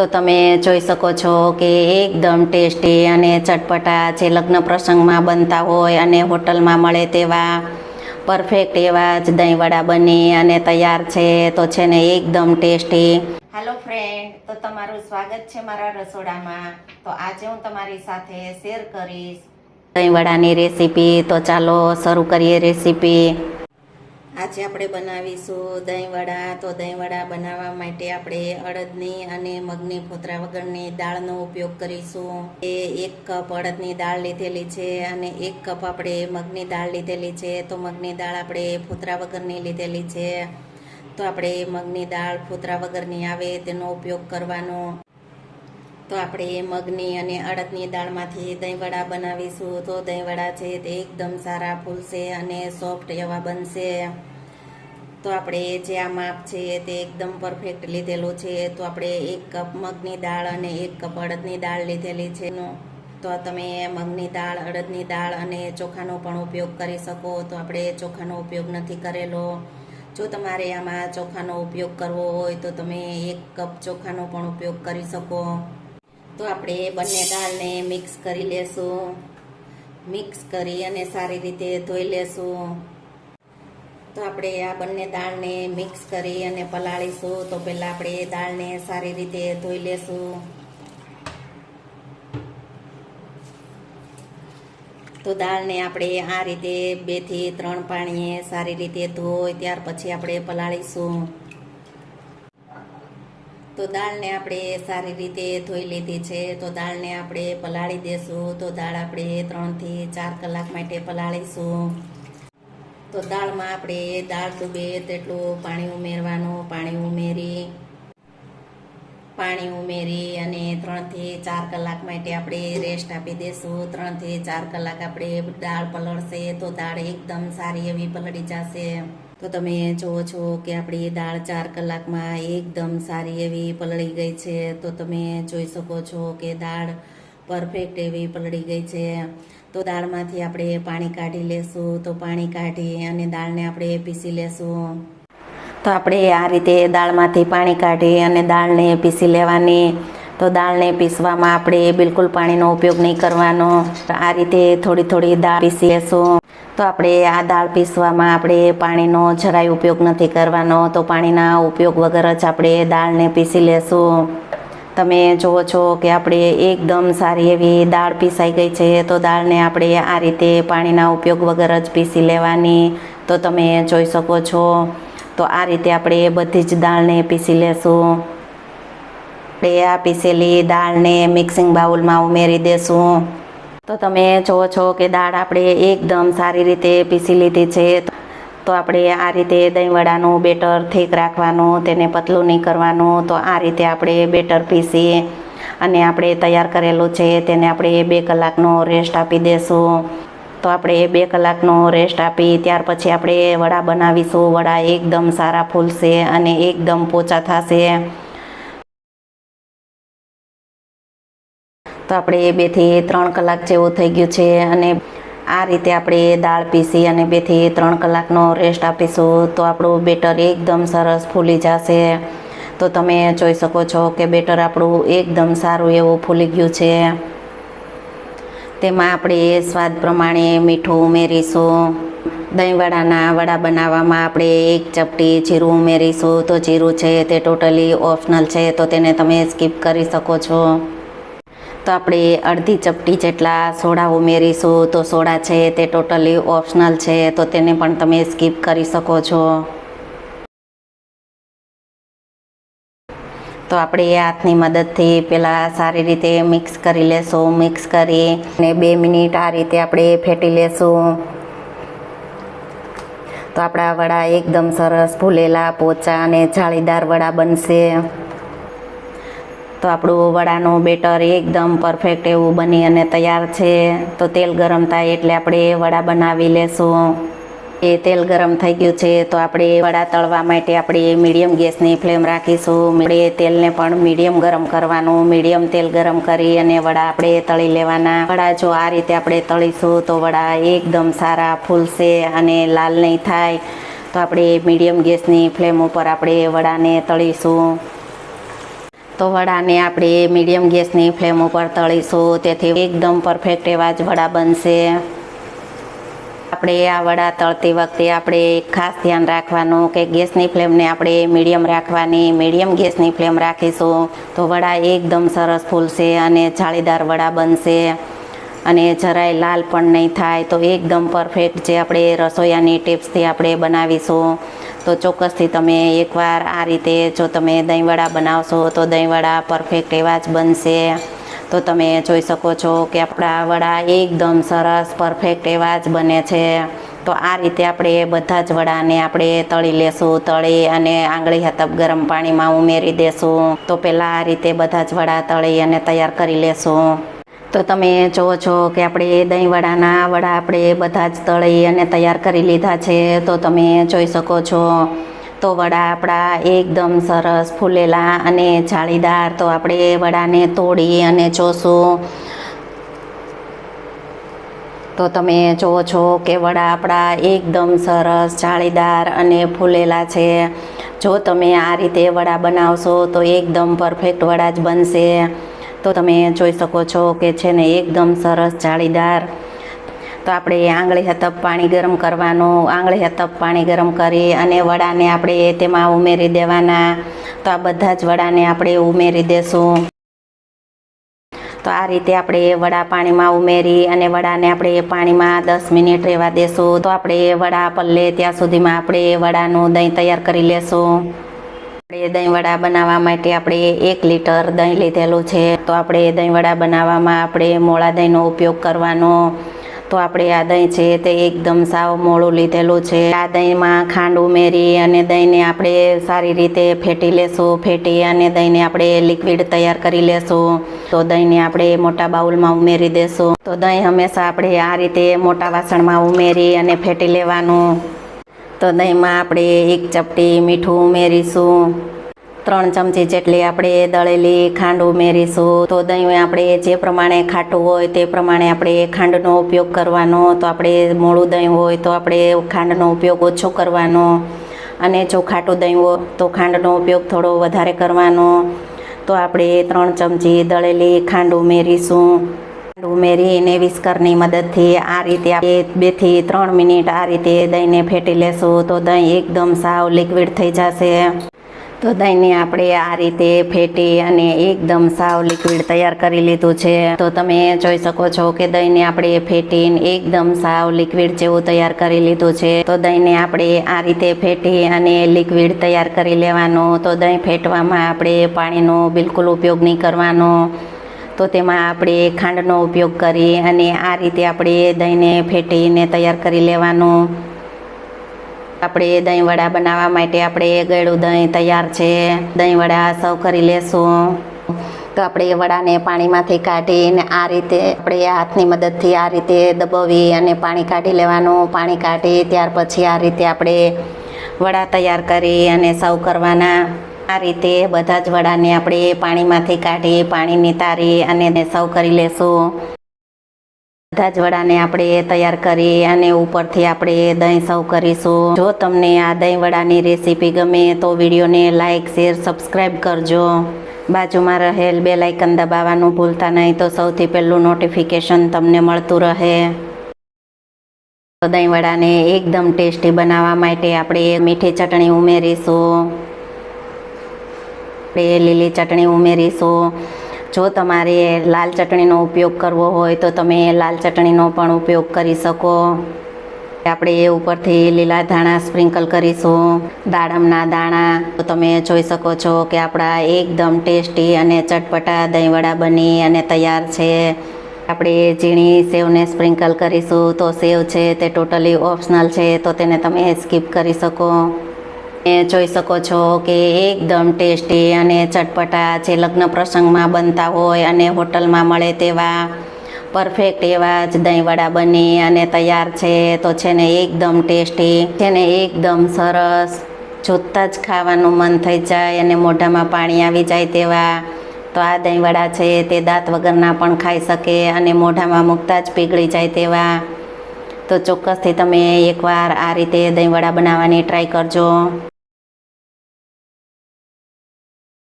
તો તમે જોઈ શકો છો કે એકદમ ટેસ્ટી અને ચટપટા જે લગ્ન પ્રસંગમાં બનતા હોય અને હોટલમાં મળે તેવા પરફેક્ટ એવા જ દહીંવડા બની અને તૈયાર છે તો છે ને એકદમ ટેસ્ટી. હેલો ફ્રેન્ડ તો તમારું સ્વાગત છે મારા રસોડામાં. તો આજે હું તમારી સાથે શેર કરીશ. દહીંવડાની રેસીપી તો ચાલો શરૂ કરીએ રેસીપી આજે આપણે બનાવીશું દહીંવડા. તો દહીંવડા બનાવવા માટે આપણે અડદની અને મગની ફોતરા વગરની દાળનો ઉપયોગ કરીશું. એ એક કપ અડદની દાળ લીધેલી છે અને એક કપ આપણે મગની દાળ લીધેલી છે. તો મગની દાળ આપણે ફોતરા વગરની લીધેલી છે. તો આપણે મગની દાળ ફોતરા વગરની આવે તેનો ઉપયોગ કરવાનો. તો આપણે મગની અને અડદની દાળમાંથી દહીંવડા બનાવીશું. તો દહીંવડા છે તે એકદમ સારા ફૂલશે અને સોફ્ટ એવા બનશે. તો આપણે જે આ માપ છે તે એકદમ પરફેક્ટ લીધેલું છે. તો આપણે એક કપ મગની દાળ અને એક કપ અડદની દાળ લીધેલી છે. તો તમે મગની દાળ, અડદની દાળ અને ચોખાનો પણ ઉપયોગ કરી શકો. તો આપણે ચોખાનો ઉપયોગ નથી કરેલો. જો તમારે આમાં ચોખાનો ઉપયોગ કરવો હોય તો તમે એક કપ ચોખાનો પણ ઉપયોગ કરી શકો. તો આપણે બંને દાળને મિક્સ કરી લેશું. મિક્સ કરી અને સારી રીતે ધોઈ લેશું. તો આપણે આ બંને દાળને મિક્સ કરી અને પલાળીશું. તો પહેલાં આપણે દાળને સારી રીતે ધોઈ લેશું. તો દાળને આપણે આ રીતે બેથી ત્રણ પાણીએ સારી રીતે ધોઈ, ત્યાર પછી આપણે પલાળીશું. તો દાળને આપણે સારી રીતે ધોઈ લીધી છે. તો દાળને આપણે પલાળી દેશું. તો દાળ આપણે ત્રણથી ચાર કલાક માટે પલાળીશું. તો દાળમાં આપણે દાળ ડૂબે તેટલું પાણી ઉમેરવાનું, પાણી ઉમેરી પાણી ઉમેરી અને ત્રણથી ચાર કલાક માટે આપણે રેસ્ટ આપી દેશું. ત્રણથી ચાર કલાક આપણે દાળ પલળશે તો દાળ એકદમ સારી એવી પલળી જશે. તો તમે જુઓ છો કે આપણી દાળ ચાર કલાકમાં એકદમ સારી એવી પલળી ગઈ છે. તો તમે જોઈ શકો છો કે દાળ પરફેક્ટ એવી પલળી ગઈ છે. તો દાળમાંથી આપણે પાણી કાઢી લેશું, તો પાણી કાઢી અને દાળને આપણે પીસી લેશું. તો આપણે આ રીતે દાળમાંથી પાણી કાઢી અને દાળને પીસી લેવાની. તો દાળને પીસવામાં આપણે બિલકુલ પાણીનો ઉપયોગ નહીં કરવાનો. આ રીતે થોડી થોડી દાળ પીસી લેશું. તો આપણે આ દાળ પીસવામાં આપણે પાણીનો જરાય ઉપયોગ નથી કરવાનો. તો પાણીના ઉપયોગ વગર જ આપણે દાળને પીસી લેશું. તમે જુઓ છો કે આપણે એકદમ સારી એવી દાળ પીસાઈ ગઈ છે, તો દાળને આપણે આ રીતે પાણીના ઉપયોગ વગર જ પીસી લેવાની, તો તમે જોઈ શકો છો. તો આ રીતે આપણે બધી જ દાળને પીસી લેશું. આપણે આ પીસેલી દાળને મિક્સિંગ બાઉલમાં ઉમેરી દેશું. તો તમે જુઓ છો કે દાળ આપણે એકદમ સારી રીતે પીસી લીધી છે. તો આપણે આ રીતે દહીંવડાનું બેટર થીક રાખવાનું, તેને પતલું નહીં કરવાનું, તો આ રીતે આપણે બેટર પીસી અને આપણે તૈયાર કરેલું છે તેને આપણે બે કલાકનો રેસ્ટ આપી દેશું. તો આપણે બે કલાકનો રેસ્ટ આપી ત્યાર પછી આપણે વડા બનાવીશું. વડા એકદમ સારા ફૂલશે અને એકદમ પોચા થશે. તો આપણે બેથી ત્રણ કલાક જેવું થઈ ગયું છે અને આ રીતે આપણે દાળ પીસી અને બેથી ત્રણ કલાકનો રેસ્ટ આપીશું તો આપણું બેટર એકદમ સરસ ફૂલી જશે. તો તમે જોઈ શકો છો કે બેટર આપણું એકદમ સારું એવું ફૂલી ગયું છે. તેમાં આપણે સ્વાદ પ્રમાણે મીઠું ઉમેરીશું. દહીંવડાના વડા બનાવવામાં આપણે એક ચપટી જીરું ઉમેરીશું. તો જીરું છે તે ટોટલી ઓપ્શનલ છે, તો તેને તમે સ્કીપ કરી શકો છો. તો આપણે અડધી ચપટી જેટલા સોડા ઉમેરીશું. તો સોડા છે તે ટોટલી ઓપ્શનલ છે. તો તેને પણ તમે સ્કીપ કરી શકો છો. તો આપણે હાથની મદદથી પહેલાં સારી રીતે મિક્સ કરી લેશું. મિક્સ કરી અને બે મિનિટ આ રીતે આપણે ફેટી લેશું. તો આપણા વડા એકદમ સરસ ફૂલેલા પોચા અને જાળીદાર વડા બનશે. તો આપણું વડાનું બેટર એકદમ પરફેક્ટ એવું બની અને તૈયાર છે. તો તેલ ગરમ થાય એટલે આપણે વડા બનાવી લેશું. એ તેલ ગરમ થઈ ગયું છે તો આપણે વડા તળવા માટે આપણે મીડિયમ ગેસની ફ્લેમ રાખીશું. આપણે તેલને પણ મીડિયમ ગરમ કરવાનું. મીડિયમ તેલ ગરમ કરી અને વડા આપણે તળી લેવાના. વડા જો આ રીતે આપણે તળીશું તો વડા એકદમ સારા ફૂલશે અને લાલ નહીં થાય. તો આપણે મીડિયમ ગેસની ફ્લેમ ઉપર આપણે વડાને તળીશું. તો વડાને આપણે મીડિયમ ગેસની ફ્લેમ ઉપર તળીશું. તેથી એકદમ પરફેક્ટ એવા જ વડા બનશે. આપણે આ વડા તળતી વખતે આપણે ખાસ ધ્યાન રાખવાનું કે ગેસની ફ્લેમને આપણે મીડિયમ રાખવાની. મીડિયમ ગેસની ફ્લેમ રાખીશું તો વડા એકદમ સરસ ફૂલશે અને જાળીદાર વડા બનશે. અને જરાય લાલ પણ નહીં થાય. તો એકદમ પરફેક્ટ જે આપણે રસોયાની ટિપ્સથી આપણે બનાવીશું. તો ચોક્કસથી તમે એકવાર આ રીતે જો તમે દહીંવડા બનાવશો, તો દહીંવડા પરફેક્ટ એવા જ બનશે. તો તમે જોઈ શકો છો કે આપણા વડા એકદમ સરસ પરફેક્ટ એવા જ બને છે. તો આ રીતે આપણે બધા જ વડાને આપણે તળી લેશું, તળી અને આંગળી હતપ ગરમ પાણીમાં ઉમેરી દેશું. તો પહેલાં આ રીતે બધા જ વડા તળી અને તૈયાર કરી લેશું. તો તમે જુઓ છો કે આપણે દહીંવડાના વડા આપણે બધા જ તળી અને તૈયાર કરી લીધા છે. તો તમે જોઈ શકો છો, તો વડા આપણા એકદમ સરસ ફૂલેલા અને જાળીદાર. તો આપણે વડાને તોડી અને જોશું. તો તમે જુઓ છો કે વડા આપણા એકદમ સરસ જાળીદાર અને ફૂલેલા છે. જો તમે આ રીતે વડા બનાવશો તો એકદમ પરફેક્ટ વડા જ બનશે. તો તમે જોઈ શકો છો કે છે ને એકદમ સરસ જાળીદાર. તો આપણે આંગળી હતપ પાણી ગરમ કરવાનું, આંગળી હતપ પાણી ગરમ કરી અને વડાને આપણે તેમાં ઉમેરી દેવાના. તો આ બધા જ વડાને આપણે ઉમેરી દેશું. તો આ રીતે આપણે વડા પાણીમાં ઉમેરી અને વડાને આપણે પાણીમાં દસ મિનિટ રહેવા દેશું. તો આપણે વડા પલ્લે ત્યાં સુધીમાં આપણે વડાનું દહીં તૈયાર કરી લેશું. આપણે દહીંવડા બનાવવા માટે આપણે એક લીટર દહીં લીધેલું છે. તો આપણે દહીંવડા બનાવવામાં આપણે મોળા દહીંનો ઉપયોગ કરવાનો. તો આપણે આ દહીં છે તે એકદમ સાવ મોળું લીધેલું છે. આ દહીંમાં ખાંડ ઉમેરી અને દહીંને આપણે સારી રીતે ફેટી લેશું. ફેટી અને દહીંને આપણે લિક્વિડ તૈયાર કરી લેશું. તો દહીંને આપણે મોટા બાઉલમાં ઉમેરી દેશું. તો દહીં હંમેશા આપણે આ રીતે મોટા વાસણમાં ઉમેરી અને ફેટી લેવાનું. તો દહીંમાં આપણે એક ચપટી મીઠું ઉમેરીશું. ત્રણ ચમચી જેટલી આપણે દળેલી ખાંડ ઉમેરીશું. તો દહીં આપણે જે પ્રમાણે ખાટું હોય તે પ્રમાણે આપણે ખાંડનો ઉપયોગ કરવાનો. તો આપણે મોળું દહીં હોય તો આપણે ખાંડનો ઉપયોગ ઓછો કરવાનો. અને જો ખાટું દહીં હોય તો ખાંડનો ઉપયોગ થોડો વધારે કરવાનો. તો આપણે ત્રણ ચમચી દળેલી ખાંડ ઉમેરીશું. ખાંડ ઉમેરીને વિસ્કરની મદદથી આ રીતે આપણે બેથી ત્રણ મિનિટ આ રીતે દહીંને ફેટી લેશું. તો દહીં એકદમ સાવ લિક્વિડ થઈ જશે. તો દહીંને આપણે આ રીતે ફેટી અને એકદમ સાવ લિક્વિડ તૈયાર કરી લીધું છે. તો તમે જોઈ શકો છો કે દહીંને આપણે ફેટીને એકદમ સાવ લિક્વિડ જેવું તૈયાર કરી લીધું છે. તો દહીંને આપણે આ રીતે ફેટી અને લિક્વિડ તૈયાર કરી લેવાનું. તો દહીં ફેટવામાં આપણે પાણીનો બિલકુલ ઉપયોગ નહીં કરવાનો. તો તેમાં આપણે ખાંડનો ઉપયોગ કરી અને આ રીતે આપણે દહીંને ફેટીને તૈયાર કરી લેવાનું. આપણે દહીં વડા બનાવવા માટે આપણે ગળ્યું દહીં તૈયાર છે. દહીં વડા સર્વ કરી લેશું. તો આપણે વડાને પાણીમાંથી કાઢીને આ રીતે આપણે હાથની મદદથી આ રીતે દબાવી અને પાણી કાઢી લેવાનું. પાણી કાઢી ત્યાર પછી આ રીતે આપણે વડા તૈયાર કરી અને સર્વ કરવાના. આ રીતે બધા જ વડાને આપણે પાણીમાંથી કાઢી પાણી નિતારી અને સૌ કરી લેશું. બધા જ વડાને આપણે તૈયાર કરી અને ઉપરથી આપણે દહીં સૌ કરીશું. જો તમને આ દહીં વડાની રેસીપી ગમે તો વિડીયોને લાઇક શેર સબસ્ક્રાઈબ કરજો. બાજુમાં રહેલ બે લાઇકન દબાવવાનું ભૂલતા નહીં તો સૌથી પહેલું નોટિફિકેશન તમને મળતું રહે. દહીં વડાને એકદમ ટેસ્ટી બનાવવા માટે આપણે મીઠી ચટણી ઉમેરીશું. આપણે લીલી ચટણી ઉમેરીશું. જો તમારે લાલ ચટણીનો ઉપયોગ કરવો હોય તો તમે લાલ ચટણીનો પણ ઉપયોગ કરી શકો. આપણે એ ઉપરથી લીલા ધાણા સ્પ્રિંકલ કરીશું. દાડમના દાણા, તો તમે જોઈ શકો છો કે આપણા એકદમ ટેસ્ટી અને ચટપટા દહીંવડા બની અને તૈયાર છે. આપણે ઝીણી સેવને સ્પ્રિંકલ કરીશું, તો સેવ છે તે ટોટલી ઓપ્શનલ છે, તો તેને તમે સ્કીપ કરી શકો. એ જોઈ શકો છો કે એકદમ ટેસ્ટી અને ચટપટા જે લગ્ન પ્રસંગમાં બનતા હોય અને હોટલમાં મળે તેવા પરફેક્ટ એવા જ દહીંવડા બની અને તૈયાર છે, તો છે ને એકદમ ટેસ્ટી, છે ને એકદમ સરસ. જોતાં જ ખાવાનું મન થઈ જાય અને મોઢામાં પાણી આવી જાય તેવા. તો આ દહીંવડા છે, તે દાંત વગરના પણ ખાઈ શકે અને મોઢામાં મૂકતા જ પીગળી જાય તેવા. તો ચોક્કસથી તમે એકવાર આ રીતે દહીંવડા બનાવવાની ટ્રાય કરજો.